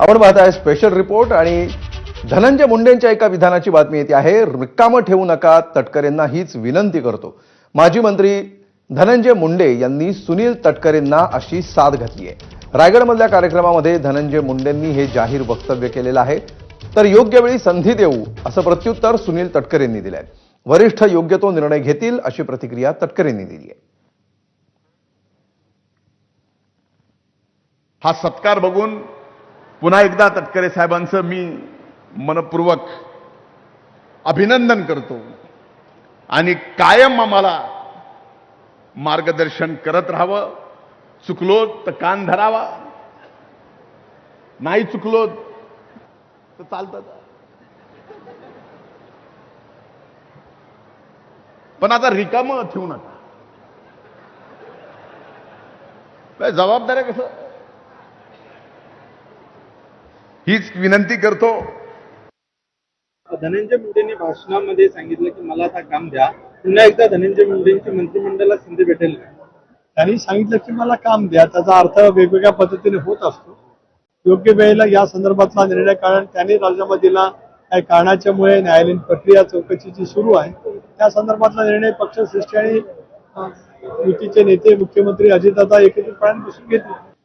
आपण पाहत आहे स्पेशल रिपोर्ट आणि धनंजय मुंडेंच्या एका विधानाची बातमी येते आहे रिकामं ठेवू नका तटकरेंना हीच विनंती करतो. माजी मंत्री धनंजय मुंडे यांनी सुनील तटकरेंना अशी साथ घातली आहे. रायगडमधल्या कार्यक्रमामध्ये धनंजय मुंडेंनी हे जाहीर वक्तव्य केलेलं आहे. तर योग्य वेळी संधी देऊ असं प्रत्युत्तर सुनील तटकरेंनी दिलंय. वरिष्ठ योग्य तो निर्णय घेतील अशी प्रतिक्रिया तटकरेंनी दिली आहे. हा सत्कार बघून पुन्हा एकदा तटकरे साहेबांचं मी मनपूर्वक अभिनंदन करतो. आणि कायम आम्हाला मार्गदर्शन करत राहावं. चुकलो तर कान धरावा. नाही चुकलो तर चालतं. पण आता रिकामं ठेवू नका. काय जबाबदाऱ्या कसं? हीच विनंती करतो. धनंजय मुंडेंनी भाषणामध्ये सांगितलं की मला आता काम द्या. पुन्हा एकदा धनंजय मुंडेंची मंत्रिमंडळाला संधी भेटेल? त्यांनी सांगितलं की मला काम द्या. त्याचा अर्थ वेगवेगळ्या पद्धतीने होत असतो. योग्य वेळेला या संदर्भातला निर्णय कारण त्यांनी राजीनामा दिला काही कारणाच्यामुळे न्यायालयीन प्रक्रिया चौकशी जी सुरू आहे. त्या संदर्भातला निर्णय पक्षश्रेष्ठी आणि युतीचे नेते मुख्यमंत्री अजितदादा एकत्रितपणे बसून घेतले.